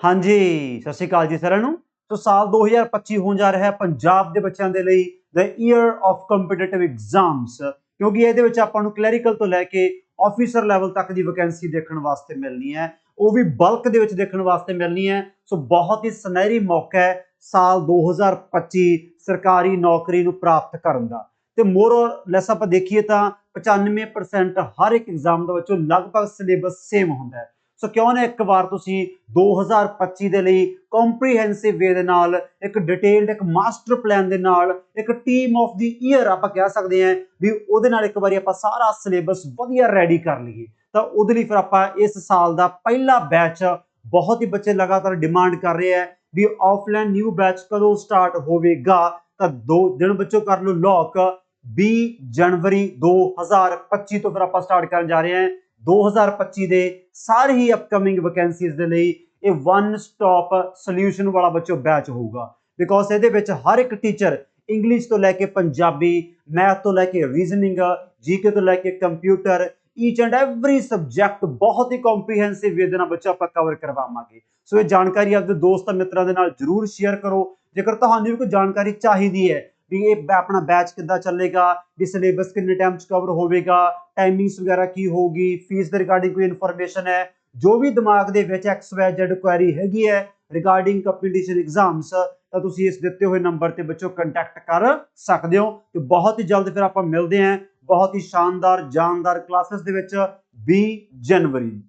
ਹਾਂਜੀ, ਸਤਿ ਸ਼੍ਰੀ ਅਕਾਲ ਜੀ ਸਾਰਿਆਂ ਨੂੰ। ਸੋ ਸਾਲ 2025 ਹੋਣ ਜਾ ਰਿਹਾ ਹੈ ਪੰਜਾਬ ਦੇ ਬੱਚਿਆਂ ਦੇ ਲਈ the year of competitive exams ਕਿਉਂਕਿ ਇਹਦੇ ਵਿੱਚ ਆਪਾਂ ਨੂੰ ਕਲੈਰੀਕਲ ਤੋਂ ਲੈ ਕੇ ਆਫੀਸਰ ਲੈਵਲ ਤੱਕ ਦੀ ਵੈਕੈਂਸੀ ਦੇਖਣ ਵਾਸਤੇ ਮਿਲਣੀ ਹੈ। ਉਹ ਵੀ ਬਲਕ ਦੇ ਵਿੱਚ ਦੇਖਣ ਵਾਸਤੇ ਮਿਲਣੀ ਹੈ। ਸੋ ਬਹੁਤ ਹੀ ਸੁਨਹਿਰੀ ਮੌਕਾ ਹੈ ਸਾਲ 2025 ਸਰਕਾਰੀ ਨੌਕਰੀ ਨੂੰ ਪ੍ਰਾਪਤ ਕਰਨ ਦਾ। ਤੇ ਮੋਰ ਲੈਸ ਆਪਾਂ ਦੇਖੀਏ ਤਾਂ 95% ਹਰ ਇੱਕ ਐਗਜ਼ਾਮ ਦੇ ਵਿੱਚੋਂ ਲਗਭਗ ਸਿਲੇਬਸ ਸੇਮ ਹੁੰਦਾ ਹੈ। ਸੋ ਕਿਉਂ ਨਾ ਇੱਕ ਵਾਰ ਤੁਸੀਂ 2025 ਦੇ ਲਈ ਕੰਪਰੀਹੈਂਸਿਵ ਵੇ ਦੇ ਨਾਲ, ਇੱਕ ਡਿਟੇਲਡ ਇੱਕ ਮਾਸਟਰ ਪਲਾਨ ਦੇ ਨਾਲ, ਇੱਕ ਟੀਮ ਆਫ ਦੀ ਈਅਰ ਆਪਾਂ ਕਹਿ ਸਕਦੇ ਹਾਂ ਵੀ ਉਹਦੇ ਨਾਲ ਇੱਕ ਵਾਰੀ ਆਪਾਂ ਸਾਰਾ ਸਿਲੇਬਸ ਵਧੀਆ ਰੈਡੀ ਕਰ ਲਈਏ। ਤਾਂ ਉਹਦੇ ਲਈ ਫਿਰ ਆਪਾਂ ਇਸ ਸਾਲ ਦਾ ਪਹਿਲਾ ਬੈਚ ਬਹੁਤ ਹੀ ਬੱਚੇ ਲਗਾਤਾਰ ਡਿਮਾਂਡ ਕਰ ਰਹੇ ਆ ਵੀ ਆਫਲਾਈਨ ਨਿਊ ਬੈਚ ਕਦੋਂ ਸਟਾਰਟ ਹੋਵੇਗਾ। ਤਾਂ ਦੋ ਦਿਨ ਬੱਚੋ ਕਰ ਲਓ ਲੌਕ 20 ਜਨਵਰੀ 2025 ਤੋਂ ਫਿਰ ਆਪਾਂ ਸਟਾਰਟ ਕਰਨ ਜਾ ਰਹੇ ਹਾਂ। 2025 ਦੇ ਸਾਰੇ ਹੀ ਅਪਕਮਿੰਗ ਵੈਕੈਂਸੀਜ਼ ਦੇ ਲਈ ਇਹ ਵਨ ਸਟਾਪ ਸੋਲੂਸ਼ਨ ਵਾਲਾ ਬੱਚੋ ਬੈਚ ਹੋਊਗਾ। ਬਿਕੋਜ਼ ਇਹਦੇ ਵਿੱਚ ਹਰ ਇੱਕ ਟੀਚਰ ਇੰਗਲਿਸ਼ ਤੋਂ ਲੈ ਕੇ ਪੰਜਾਬੀ ਮੈਥ ਤੋਂ ਲੈ ਕੇ ਰੀਜ਼ਨਿੰਗ ਜੀਕੇ ਤੋਂ ਲੈ ਕੇ computer each and every subject ਬਹੁਤ ਹੀ ਕੰਪਰੀਹੈਂਸਿਵ ਵੇ ਦੇ ਨਾਲ ਬੱਚਾ ਆਪਾਂ ਕਵਰ ਕਰਵਾਵਾਂਗੇ। ਸੋ ਇਹ ਜਾਣਕਾਰੀ ਆਪਣੇ ਦੋਸਤਾਂ ਮਿੱਤਰਾਂ ਦੇ ਨਾਲ ਜਰੂਰ ਸ਼ੇਅਰ ਕਰੋ। ਜੇਕਰ ਤੁਹਾਨੂੰ ਵੀ ਕੋਈ ਜਾਣਕਾਰੀ ਚਾਹੀਦੀ ਹੈ ਵੀ ਇਹ ਬ- ਆਪਣਾ ਬੈਚ ਕਿੱਦਾਂ ਚੱਲੇਗਾ, ਵੀ ਸਿਲੇਬਸ ਕਿੰਨੇ ਟਾਈਮ ਚ ਕਵਰ ਹੋਵੇਗਾ ਟਾਈਮਿੰਗਸ ਵਗੈਰਾ ਕੀ ਹੋਊਗੀ ਫੀਸ ਦੇ ਰਿਗਾਰਡਿੰਗ ਕੋਈ ਇਨਫੋਰਮੇਸ਼ਨ ਹੈ, ਜੋ ਵੀ ਦਿਮਾਗ ਦੇ ਵਿੱਚ ਐਕਸ ਵਾਈ ਜ਼ੈਡ ਕੁਐਰੀ ਹੈਗੀ ਹੈ ਰਿਗਾਰਡਿੰਗ ਕੰਪੀਟੀਸ਼ਨ ਐਗਜ਼ਾਮਸ ਤਾਂ ਤੁਸੀਂ ਇਸ ਦਿੱਤੇ ਹੋਏ ਨੰਬਰ ਤੇ ਬੱਚੋ ਕੰਟੈਕਟ ਕਰ ਸਕਦੇ ਹੋ ਤੇ ਬਹੁਤ ਹੀ ਜਲਦ ਫਿਰ ਆਪਾਂ ਮਿਲਦੇ ਹਾਂ। ਬਹੁਤ ਹੀ ਸ਼ਾਨਦਾਰ, ਜਾਨਦਾਰ ਕਲਾਸਿਸ ਦੇ ਵਿੱਚ 20 ਜਨਵਰੀ